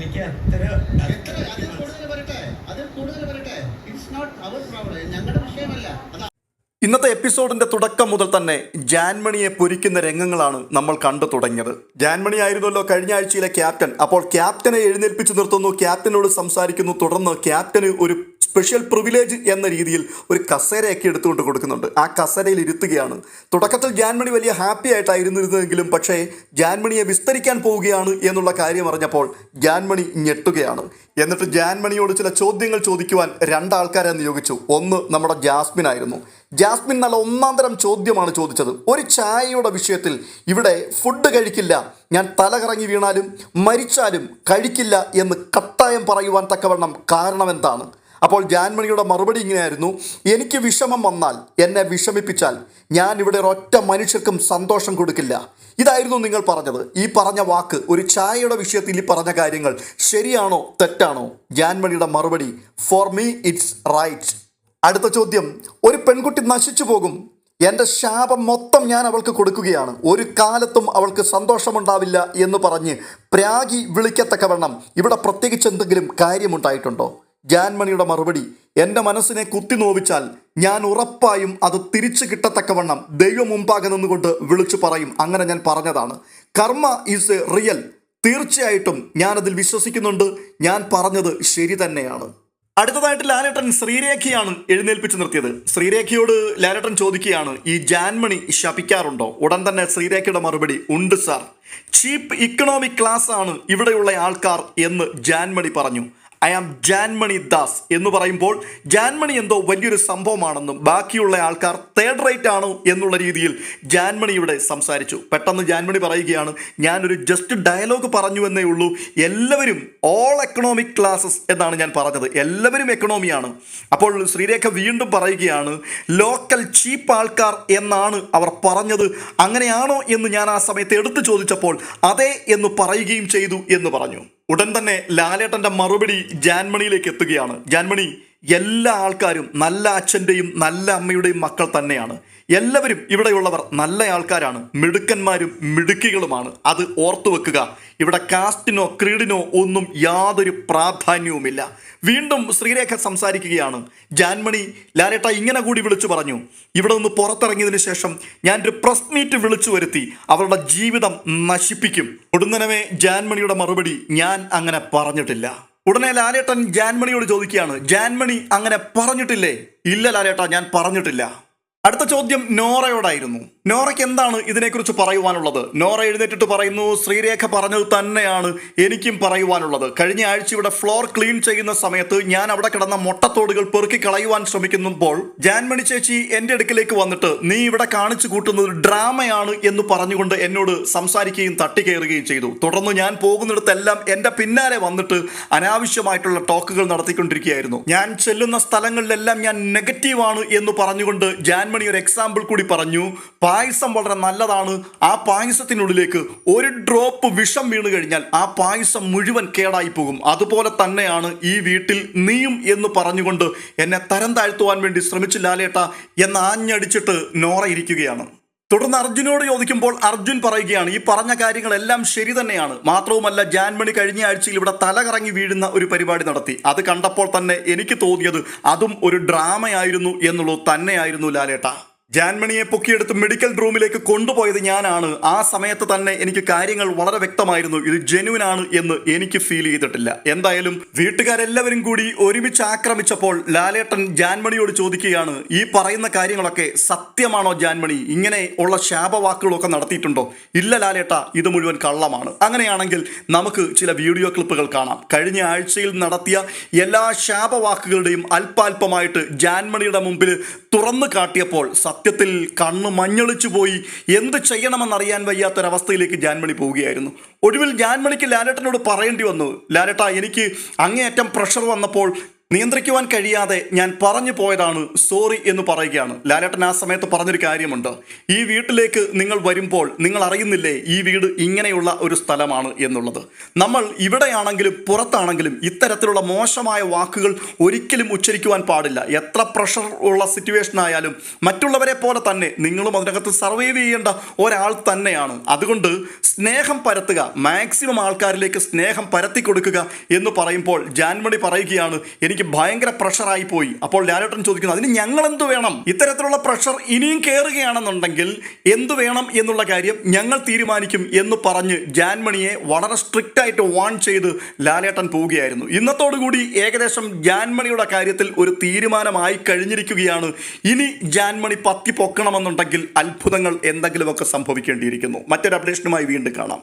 എനിക്ക് അത്ര ഇന്നത്തെ എപ്പിസോഡിന്റെ തുടക്കം മുതൽ തന്നെ ജാൻമണിയെ പൊരിക്കുന്ന രംഗങ്ങളാണ് നമ്മൾ കണ്ടു തുടങ്ങിയത്. ജാൻമണി ആയിരുന്നല്ലോ കഴിഞ്ഞ ആഴ്ചയിലെ ക്യാപ്റ്റൻ. അപ്പോൾ ക്യാപ്റ്റനെ എഴുന്നേൽപ്പിച്ചു നിർത്തുന്നു ക്യാപ്റ്റനോട് സംസാരിക്കുന്നു തുടർന്ന് ക്യാപ്റ്റന് ഒരു സ്പെഷ്യൽ പ്രിവിലേജ് എന്ന രീതിയിൽ ഒരു കസേരയൊക്കെ എടുത്തുകൊണ്ട് കൊടുക്കുന്നുണ്ട്. ആ കസേരയിൽ ഇരുത്തുകയാണ്. തുടക്കത്തിൽ ജാൻമണി വലിയ ഹാപ്പി ആയിട്ടായിരുന്നിരുന്നെങ്കിലും പക്ഷേ ജാൻമണിയെ വിസ്തരിക്കാൻ പോവുകയാണ് എന്നുള്ള കാര്യം അറിഞ്ഞപ്പോൾ ജാൻമണി ഞെട്ടുകയാണ്. എന്നിട്ട് ജാൻമണിയോട് ചില ചോദ്യങ്ങൾ ചോദിക്കുവാൻ രണ്ടാൾക്കാരെ നിയോഗിച്ചു. ഒന്ന് നമ്മുടെ ജാസ്മിൻ ആയിരുന്നു. ജാസ്മിൻ നല്ല ഒന്നാം തരം ചോദ്യമാണ് ചോദിച്ചത്. ഒരു ചായയുടെ വിഷയത്തിൽ ഇവിടെ ഫുഡ് കഴിക്കില്ല. ഞാൻ തല കറങ്ങി വീണാലും മരിച്ചാലും കഴിക്കില്ല എന്ന് കട്ടായം പറയുവാൻ തക്കവണ്ണം കാരണം എന്താണ്? അപ്പോൾ ജാൻമണിയുടെ മറുപടി ഇങ്ങനെയായിരുന്നു. എനിക്ക് വിഷമം വന്നാൽ എന്നെ വിഷമിപ്പിച്ചാൽ ഞാൻ ഇവിടെ ഒരൊറ്റ മനുഷ്യർക്കും സന്തോഷം കൊടുക്കില്ല. ഇതായിരുന്നു നിങ്ങൾ പറഞ്ഞത്. ഈ പറഞ്ഞ വാക്ക് ഒരു ചായയുടെ വിഷയത്തിൽ ഈ പറഞ്ഞ കാര്യങ്ങൾ ശരിയാണോ തെറ്റാണോ? ജാൻമണിയുടെ മറുപടി ഫോർ മീ ഇറ്റ്സ് റൈറ്റ് അടുത്ത ചോദ്യം ഒരു പെൺകുട്ടി നശിച്ചു പോകും. എന്റെ ശാപം മൊത്തം ഞാൻ അവൾക്ക് കൊടുക്കുകയാണ്. ഒരു കാലത്തും അവൾക്ക് സന്തോഷമുണ്ടാവില്ല എന്ന് പറഞ്ഞ് പ്രാഗി വിളിക്കത്തക്കവണ്ണം ഇവിടെ പ്രത്യേകിച്ച് എന്തെങ്കിലും കാര്യമുണ്ടായിട്ടുണ്ടോ? ജാൻമണിയുടെ മറുപടി എന്റെ മനസ്സിനെ കുത്തി നോവിച്ചാൽ ഞാൻ ഉറപ്പായും അത് തിരിച്ചു കിട്ടത്തക്കവണ്ണം ദൈവം മുമ്പാകെ നിന്നുകൊണ്ട് വിളിച്ചു പറയും. അങ്ങനെ ഞാൻ പറഞ്ഞതാണ്. കർമ്മ ഈസ് എ റിയൽ തീർച്ചയായിട്ടും ഞാനതിൽ വിശ്വസിക്കുന്നുണ്ട്. ഞാൻ പറഞ്ഞത് ശരി തന്നെയാണ്. അടുത്തതായിട്ട് ലാലേട്ടൻ ശ്രീരേഖയാണ് എഴുന്നേൽപ്പിച്ചു നിർത്തിയത്. ശ്രീരേഖയോട് ലാലേട്ടൻ ചോദിക്കുകയാണ് ഈ ജാൻമണി ശപിക്കാറുണ്ടോ? ഉടൻ തന്നെ ശ്രീരേഖയുടെ മറുപടി ഉണ്ട് സാർ. ചീപ്പ് ഇക്കണോമിക് ക്ലാസ് ആണ് ഇവിടെയുള്ള ആൾക്കാർ എന്ന് ജാൻമണി പറഞ്ഞു. ഐ ആം ജാൻമണി ദാസ് എന്ന് പറയുമ്പോൾ ജാൻമണി എന്തോ വലിയൊരു സംഭവമാണെന്നും ബാക്കിയുള്ള ആൾക്കാർ തേർഡ് റേറ്റ് ആണ് എന്നുള്ള രീതിയിൽ ജാൻമണി ഇവിടെ സംസാരിച്ചു. പെട്ടെന്ന് ജാൻമണി പറയുകയാണ് ഞാനൊരു ജസ്റ്റ് ഡയലോഗ് പറഞ്ഞു എന്നേ ഉള്ളൂ. എല്ലാവരും ഓൾ എക്കണോമിക് ക്ലാസ്സസ് എന്നാണ് ഞാൻ പറഞ്ഞത്. എല്ലാവരും എക്കണോമിയാണ് അപ്പോൾ ശ്രീരേഖ വീണ്ടും പറയുകയാണ് ലോക്കൽ ചീപ്പ് ആൾക്കാർ എന്നാണ് അവർ പറഞ്ഞത്. അങ്ങനെയാണോ എന്ന് ഞാൻ ആ സമയത്ത് എടുത്തു ചോദിച്ചപ്പോൾ അതെ എന്ന് പറയുകയും ചെയ്തു എന്ന് പറഞ്ഞു. ഉടൻ തന്നെ ലാലേട്ടന്റെ മറുപടി ജാൻമണിയിലേക്ക് എത്തുകയാണ്. ജാൻമണി എല്ലാ ആൾക്കാരും നല്ല അച്ഛന്റെയും നല്ല അമ്മയുടെയും മക്കൾ തന്നെയാണ്. എല്ലാവരും ഇവിടെയുള്ളവർ നല്ല ആൾക്കാരാണ്. മിടുക്കന്മാരും മിടുക്കികളുമാണ്. അത് ഓർത്തു വെക്കുക. ഇവിടെ കാസ്റ്റിനോ ക്രീഡിനോ ഒന്നും യാതൊരു പ്രാധാന്യവുമില്ല. വീണ്ടും ശ്രീരേഖ സംസാരിക്കുകയാണ്. ജാൻമണി ലാലേട്ട ഇങ്ങനെ കൂടി വിളിച്ചു പറഞ്ഞു. ഇവിടെ നിന്ന് പുറത്തിറങ്ങിയതിന് ശേഷം ഒരു പ്രസ് മീറ്റ് വിളിച്ചു വരുത്തി. അവരുടെ ജീവിതം നശിപ്പിക്കും. ഒടുന്നനവേ ജാൻമണിയുടെ മറുപടി ഞാൻ അങ്ങനെ പറഞ്ഞിട്ടില്ല. ഉടനെ ലാലേട്ടൻ ജാൻമണിയോട് ചോദിക്കുകയാണ് ജാൻമണി അങ്ങനെ പറഞ്ഞിട്ടില്ലേ? ഇല്ല ലാലേട്ട ഞാൻ പറഞ്ഞിട്ടില്ല. അടുത്ത ചോദ്യം നോറയോടായിരുന്നു. നോറയ്ക്ക് എന്താണ് ഇതിനെക്കുറിച്ച് പറയുവാനുള്ളത്? നോറ എഴുന്നേറ്റിട്ട് പറയുന്നു ശ്രീരേഖ പറഞ്ഞത് തന്നെയാണ് എനിക്കും പറയുവാനുള്ളത്. കഴിഞ്ഞ ആഴ്ച ഇവിടെ ഫ്ലോർ ക്ലീൻ ചെയ്യുന്ന സമയത്ത് ഞാൻ അവിടെ കിടന്ന മുട്ടത്തോടുകൾ പെറുക്കി കളയുവാൻ ശ്രമിക്കുമ്പോൾ ജാൻമണി ചേച്ചി എന്റെ അടുക്കിലേക്ക് വന്നിട്ട് നീ ഇവിടെ കാണിച്ചു കൂട്ടുന്നത് ഡ്രാമയാണ് എന്ന് പറഞ്ഞുകൊണ്ട് എന്നോട് സംസാരിക്കുകയും തട്ടിക്കയറുകയും ചെയ്തു. തുടർന്ന് ഞാൻ പോകുന്നിടത്തെല്ലാം എന്റെ പിന്നാലെ വന്നിട്ട് അനാവശ്യമായിട്ടുള്ള ടോക്കുകൾ നടത്തിക്കൊണ്ടിരിക്കുകയായിരുന്നു. ഞാൻ ചെല്ലുന്ന സ്ഥലങ്ങളിലെല്ലാം ഞാൻ നെഗറ്റീവാണ് എന്ന് പറഞ്ഞുകൊണ്ട് ജാൻമണി ഒരു എക്സാമ്പിൾ കൂടി പറഞ്ഞു. പായസം വളരെ നല്ലതാണ്. ആ പായസത്തിനുള്ളിലേക്ക് ഒരു ഡ്രോപ്പ് വിഷം വീണ് കഴിഞ്ഞാൽ ആ പായസം മുഴുവൻ കേടായി പോകും. അതുപോലെ തന്നെയാണ് ഈ വീട്ടിൽ നീയും എന്ന് പറഞ്ഞുകൊണ്ട് എന്നെ തരം താഴ്ത്തുവാൻ വേണ്ടി ശ്രമിച്ചു ലാലേട്ട എന്ന് ആഞ്ഞടിച്ചിട്ട് നോറ ഇരിക്കുകയാണ്. തുടർന്ന് അർജുനോട് ചോദിക്കുമ്പോൾ അർജുൻ പറയുകയാണ് ഈ പറഞ്ഞ കാര്യങ്ങളെല്ലാം ശരി തന്നെയാണ്. മാത്രവുമല്ല ജാൻമണി കഴിഞ്ഞ ആഴ്ചയിൽ ഇവിടെ തലകറങ്ങി വീഴുന്ന ഒരു പരിപാടി നടത്തി. അത് കണ്ടപ്പോൾ തന്നെ എനിക്ക് തോന്നിയത് അതും ഒരു ഡ്രാമയായിരുന്നു എന്നുള്ളത് തന്നെയായിരുന്നു ലാലേട്ട. ജാൻമണിയെ പൊക്കിയെടുത്ത് മെഡിക്കൽ റൂമിലേക്ക് കൊണ്ടുപോയത് ഞാനാണ്. ആ സമയത്ത് തന്നെ എനിക്ക് കാര്യങ്ങൾ വളരെ വ്യക്തമായിരുന്നു. ഇത് ജെനുവിൻ ആണ് എന്ന് എനിക്ക് ഫീൽ ചെയ്തിട്ടില്ല. എന്തായാലും വീട്ടുകാരെല്ലാവരും കൂടി ഒരുമിച്ച് ആക്രമിച്ചപ്പോൾ ലാലേട്ടൻ ജാൻമണിയോട് ചോദിക്കുകയാണ് ഈ പറയുന്ന കാര്യങ്ങളൊക്കെ സത്യമാണോ ജാൻമണി? ഇങ്ങനെ ഉള്ള ശാപവാക്കുകളൊക്കെ നടത്തിയിട്ടുണ്ടോ? ഇല്ല ലാലേട്ട ഇത് മുഴുവൻ കള്ളമാണ്. അങ്ങനെയാണെങ്കിൽ നമുക്ക് ചില വീഡിയോ ക്ലിപ്പുകൾ കാണാം. കഴിഞ്ഞ ആഴ്ചയിൽ നടത്തിയ എല്ലാ ശാപവാക്കുകളുടെയും അല്പാൽപമായിട്ട് ജാൻമണിയുടെ മുമ്പിൽ തുറന്നു കാട്ടിയപ്പോൾ സത്യത്തിൽ കണ്ണ് മഞ്ഞളിച്ചു പോയി. എന്ത് ചെയ്യണമെന്നറിയാൻ വയ്യാത്തൊരവസ്ഥയിലേക്ക് ജാൻമണി പോവുകയായിരുന്നു. ഒടുവിൽ ജാൻമണിക്ക് ലാലേട്ടനോട് പറയേണ്ടി വന്നു. ലാലേട്ട എനിക്ക് അങ്ങേയറ്റം പ്രഷർ വന്നപ്പോൾ നിയന്ത്രിക്കുവാൻ കഴിയാതെ ഞാൻ പറഞ്ഞു പോയതാണ് സോറി എന്ന് പറയുകയാണ്. ലാലേട്ടൻ ആ സമയത്ത് പറഞ്ഞൊരു കാര്യമുണ്ട്. ഈ വീട്ടിലേക്ക് നിങ്ങൾ വരുമ്പോൾ നിങ്ങൾ അറിയുന്നില്ലേ ഈ വീട് ഇങ്ങനെയുള്ള ഒരു സ്ഥലമാണ് എന്നുള്ളത്. നമ്മൾ ഇവിടെയാണെങ്കിലും പുറത്താണെങ്കിലും ഇത്തരത്തിലുള്ള മോശമായ വാക്കുകൾ ഒരിക്കലും ഉച്ചരിക്കുവാൻ പാടില്ല. എത്ര പ്രഷർ ഉള്ള സിറ്റുവേഷൻ ആയാലും മറ്റുള്ളവരെ പോലെ തന്നെ നിങ്ങളും അതിനകത്ത് സർവൈവ് ചെയ്യേണ്ട ഒരാൾ തന്നെയാണ്. അതുകൊണ്ട് സ്നേഹം പരത്തുക മാക്സിമം ആൾക്കാരിലേക്ക് സ്നേഹം പരത്തി കൊടുക്കുക എന്ന് പറയുമ്പോൾ ജാൻമണി പറയുകയാണ് എനിക്ക് ഭയങ്കര പ്രഷറായി പോയി. അപ്പോൾ ലാലേട്ടൻ ചോദിക്കുന്നു അതിന് ഞങ്ങൾ എന്ത് വേണം? ഇത്തരത്തിലുള്ള പ്രഷർ ഇനിയും കയറുകയാണെന്നുണ്ടെങ്കിൽ എന്തു വേണം എന്നുള്ള കാര്യം ഞങ്ങൾ തീരുമാനിക്കും എന്ന് പറഞ്ഞ് ജാൻമണിയെ വളരെ സ്ട്രിക്റ്റ് ആയിട്ട് വാൺ ചെയ്ത് ലാലേട്ടൻ പോവുകയായിരുന്നു. ഇന്നത്തോടുകൂടി ഏകദേശം ജാൻമണിയുടെ കാര്യത്തിൽ ഒരു തീരുമാനമായി കഴിഞ്ഞിരിക്കുകയാണ്. ഇനി ജാൻമണി പത്തി പൊക്കണമെന്നുണ്ടെങ്കിൽ അത്ഭുതങ്ങൾ എന്തെങ്കിലുമൊക്കെ സംഭവിക്കേണ്ടിയിരിക്കുന്നു. മറ്റൊരു അപ്ഡേഷനുമായി വീണ്ടും കാണാം.